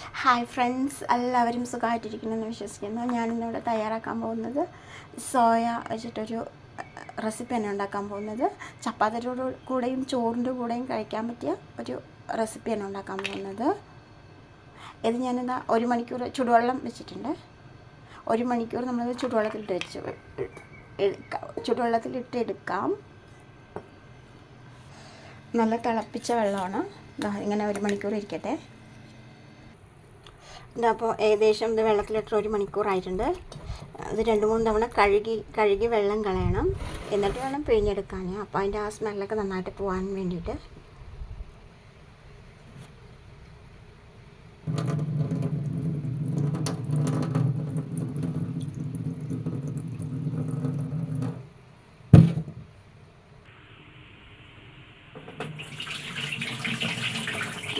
Hi friends എല്ലാവരും സുഖമായിട്ടിരിക്കുന്നെന്ന് വിശ്വസിക്കുന്നു. ഞാനിന്നിവിടെ തയ്യാറാക്കാൻ പോകുന്നത് സോയ വെച്ചിട്ടൊരു റെസിപ്പി തന്നെ ഉണ്ടാക്കാൻ പോകുന്നത്. ചപ്പാത്തിയുടെ കൂടെയും ചോറിന്റെ കൂടെയും കഴിക്കാൻ പറ്റിയ ഒരു റെസിപ്പിയാണ് ഉണ്ടാക്കാൻ പോകുന്നത്. ഇത് ഞാനിതാ ഒരു മണിക്കൂർ ചുടുവെള്ളം വെച്ചിട്ടുണ്ട്. ഒരു മണിക്കൂർ നമ്മൾ ചുടുവെള്ളത്തിലിട്ട് വെച്ച് എടുക്കാം ചുടുവെള്ളത്തിലിട്ട് എടുക്കാം. നല്ല തിളപ്പിച്ച വെള്ളമാണ്. ഇങ്ങനെ ഒരു മണിക്കൂർ ഇരിക്കട്ടെ. ഇതപ്പോൾ ഏകദേശം ഇത് വെള്ളത്തിലിട്ട് ഒരു മണിക്കൂറായിട്ടുണ്ട്. ഇത് രണ്ട് മൂന്ന് തവണ കഴുകി കഴുകി വെള്ളം കളയണം. എന്നിട്ട് വേണം പിഴിഞ്ഞെടുക്കാൻ അപ്പോൾ അതിന്റെ ആ സ്മെല്ലൊക്കെ നന്നായിട്ട് പോകാൻ വേണ്ടിയിട്ട്.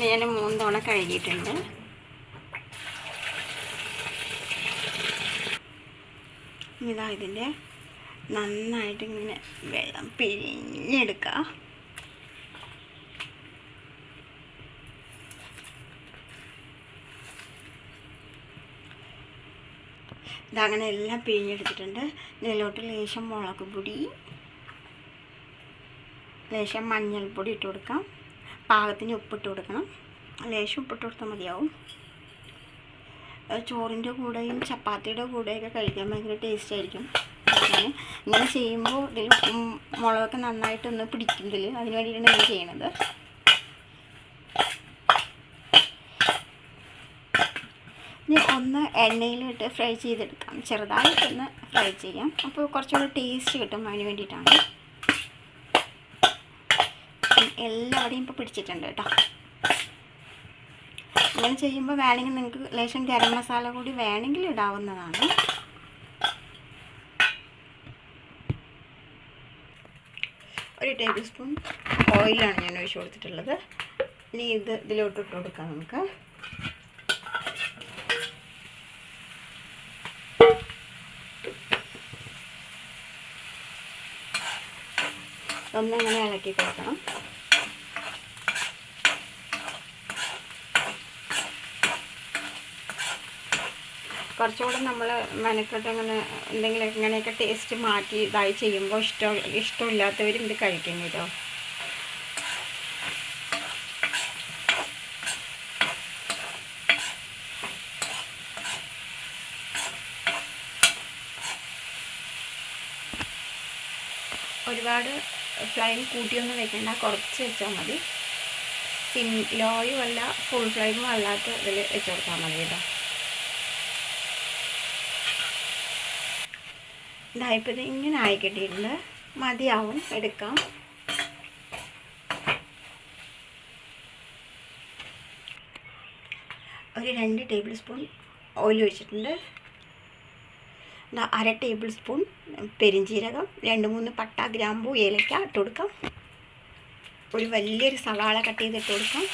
ഞാൻ മൂന്ന് തവണ കഴുകിയിട്ടുണ്ട്. ഇതാ ഇതിന്റെ നന്നായിട്ട് ഇങ്ങനെ വെള്ളം പിഴിഞ്ഞെടുക്കുക ഇതങ്ങനെ എല്ലാം പിഴിഞ്ഞെടുത്തിട്ടുണ്ട്. ഇതിലോട്ട് ലേശം മുളക് പൊടി ലേശം മഞ്ഞൾപ്പൊടി ഇട്ട് കൊടുക്കാം. പാകത്തിന് ഉപ്പിട്ട് കൊടുക്കണം. ലേശം ഉപ്പിട്ട് കൊടുത്താൽ മതിയാവും. ചോറിന്റെ കൂടെയും ചപ്പാത്തിയുടെ കൂടെയൊക്കെ കഴിക്കാൻ ഭയങ്കര ടേസ്റ്റ് ആയിരിക്കും. ഞാൻ ഇങ്ങനെ ചെയ്യുമ്പോൾ ഇതിൽ മുളകൊക്കെ നന്നായിട്ടൊന്ന് പിടിക്കും ഇതിൽ അതിന് വേണ്ടിയിട്ടാണ് ഞാൻ ചെയ്യണത്. ഇനി ഒന്ന് എണ്ണയിലിട്ട് ഫ്രൈ ചെയ്തെടുക്കാം. ചെറുതായിട്ടൊന്ന് ഫ്രൈ ചെയ്യാം. അപ്പോൾ കുറച്ചുകൂടി ടേസ്റ്റ് കിട്ടും അതിന് വേണ്ടിയിട്ടാണ്. എല്ലാവരെയും ഇപ്പോൾ പിടിച്ചിട്ടുണ്ട് കേട്ടോ. ഇങ്ങനെ ചെയ്യുമ്പോൾ വേണമെങ്കിൽ നിങ്ങൾക്ക് ലേശം ഗരം മസാല കൂടി വേണമെങ്കിൽ ഇടാവുന്നതാണ്. ഒരു ടേബിൾ സ്പൂൺ ഓയിലാണ് ഞാൻ ഒഴിച്ചു കൊടുത്തിട്ടുള്ളത്. ഇനി ഇത് ഇതിലോട്ട് ഇട്ട് കൊടുക്കാം നമുക്ക്. ഒന്നിങ്ങനെ ഇളക്കി കൊടുക്കണം. കുറച്ചുകൂടെ നമ്മൾ മെനക്കെട്ട് അങ്ങനെ എന്തെങ്കിലും ഇങ്ങനെയൊക്കെ ടേസ്റ്റ് മാറ്റി ഇതായി ചെയ്യുമ്പോൾ ഇഷ്ടം ഇഷ്ടമില്ലാത്തവരും ഇത് കഴിക്കും കേട്ടോ. ഒരുപാട് ഫ്ലെയിം കൂട്ടിയൊന്നും വെക്കേണ്ട കുറച്ച് വെച്ചാൽ മതി. സിം ലോയും അല്ല ഫുൾ ഫ്ലെയിമും അല്ലാത്ത ഇതിൽ വെച്ച് കൊടുത്താൽ മതി കേട്ടോ. ഇതായപ്പോൾ ഇത് ഇങ്ങനെ ആയി കിട്ടിയിട്ടുണ്ട്. മതിയാവും എടുക്കാം. ഒരു രണ്ട് ടേബിൾ സ്പൂൺ ഓയിൽ ഒഴിച്ചിട്ടുണ്ട്. അര ടേബിൾ സ്പൂൺ പെരിഞ്ചീരകം രണ്ട് മൂന്ന് പട്ട ഗ്രാമ്പൂ ഏലക്ക ഇട്ട് കൊടുക്കാം. ഒരു വലിയൊരു സവാള കട്ട് ചെയ്തിട്ട് കൊടുക്കാം.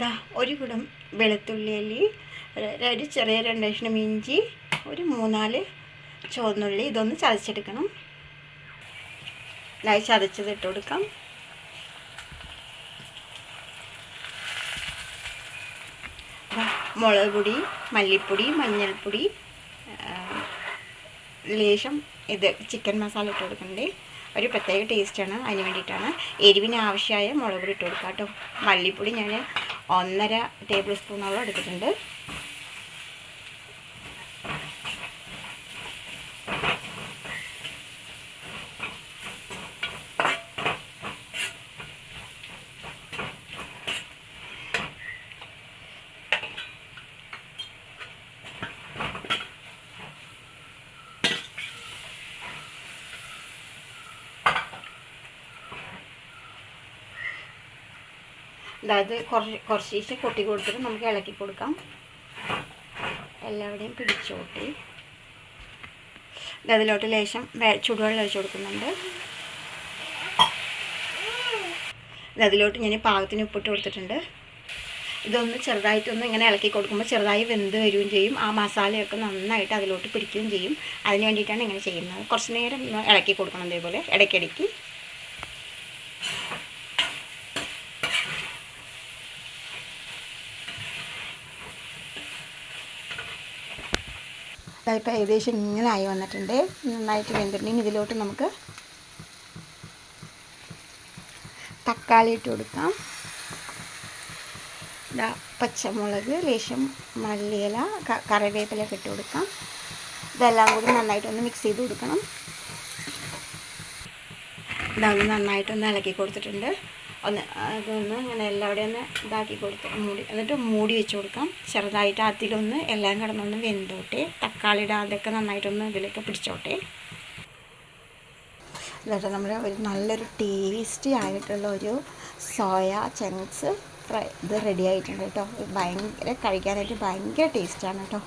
ഇതാ ഒരു കുടം വെളുത്തുള്ളി ഒരു ചെറിയ രണ്ട് കഷ്ണം ഇഞ്ചി ഒരു മൂന്നാൽ ചുവന്നുള്ളി ഇതൊന്ന് ചതച്ചെടുക്കണം. ഇതായി ചതച്ചത് ഇട്ട് കൊടുക്കാം. മുളക് പൊടി മല്ലിപ്പൊടി മഞ്ഞൾപ്പൊടി ലേശം ഇത് ചിക്കൻ മസാല ഇട്ട് കൊടുക്കണ്ടേ ഒരു പ്രത്യേക ടേസ്റ്റാണ് അതിന് വേണ്ടിയിട്ടാണ്. എരിവിന് ആവശ്യമായ മുളക് പൊടി ഇട്ട് കൊടുക്കാം കേട്ടോ. മല്ലിപ്പൊടി ഞാൻ ഒന്നര ടേബിൾ സ്പൂണോളം എടുത്തിട്ടുണ്ട്. അതായത് കുറച്ച് കുറച്ച് കൊട്ടി കൊടുത്തിട്ട് നമുക്ക് ഇളക്കി കൊടുക്കാം. എല്ലാവിടെയും പിടിച്ചോട്ടി. അതിലോട്ട് ലേശം ചുടുവെള്ളം ഒഴിച്ചു കൊടുക്കുന്നുണ്ട്. അതിലോട്ട് ഞാൻ പാകത്തിന് ഉപ്പിട്ട് കൊടുത്തിട്ടുണ്ട്. ഇതൊന്ന് ചെറുതായിട്ടൊന്ന് ഇങ്ങനെ ഇളക്കി കൊടുക്കുമ്പോൾ ചെറുതായി വെന്ത് വരികയും ചെയ്യും. ആ മസാലയൊക്കെ നന്നായിട്ട് അതിലോട്ട് പിടിക്കുകയും ചെയ്യും. അതിന് വേണ്ടിയിട്ടാണ് ഇങ്ങനെ ചെയ്യുന്നത്. കുറച്ച് നേരം ഇളക്കി കൊടുക്കണം ഇതേപോലെ ഇടയ്ക്കിടയ്ക്ക്. അതിപ്പോൾ ഏകദേശം ഇങ്ങനെ ആയി വന്നിട്ടുണ്ട്. നന്നായിട്ട് വെന്തിട്ടുണ്ടെങ്കിൽ ഇതിലോട്ട് നമുക്ക് തക്കാളി ഇട്ട് കൊടുക്കാം. ഇതാ പച്ചമുളക് ലേശം മല്ലിയില കറിവേപ്പില ഇട്ട് കൊടുക്കാം. ഇതെല്ലാം കൂടി നന്നായിട്ടൊന്ന് മിക്സ് ചെയ്ത് കൊടുക്കണം. ഇതാ നന്നായിട്ടൊന്ന് ഇളക്കി കൊടുത്തിട്ടുണ്ട്. ഒന്ന് അതൊന്ന് ഇങ്ങനെ എല്ലാവിടെയും ഒന്ന് ഇതാക്കി കൊടുത്ത് മൂടി എന്നിട്ട് മൂടി വെച്ച് കൊടുക്കാം. ചെറുതായിട്ട് അതിലൊന്ന് എല്ലാം കിടന്നൊന്ന് വെന്തോട്ടെ. തക്കാളിയുടെ അതൊക്കെ നന്നായിട്ടൊന്ന് ഇതിലേക്ക് പിടിച്ചോട്ടെ. എന്നിട്ട് നമ്മുടെ ഒരു നല്ലൊരു ടേസ്റ്റി ആയിട്ടുള്ള ഒരു സോയ ചങ്ക്സ് ഫ്രൈ ഇത് റെഡി ആയിട്ടുണ്ട് കേട്ടോ. ഭയങ്കര കഴിക്കാനായിട്ട് ഭയങ്കര ടേസ്റ്റാണ് കേട്ടോ.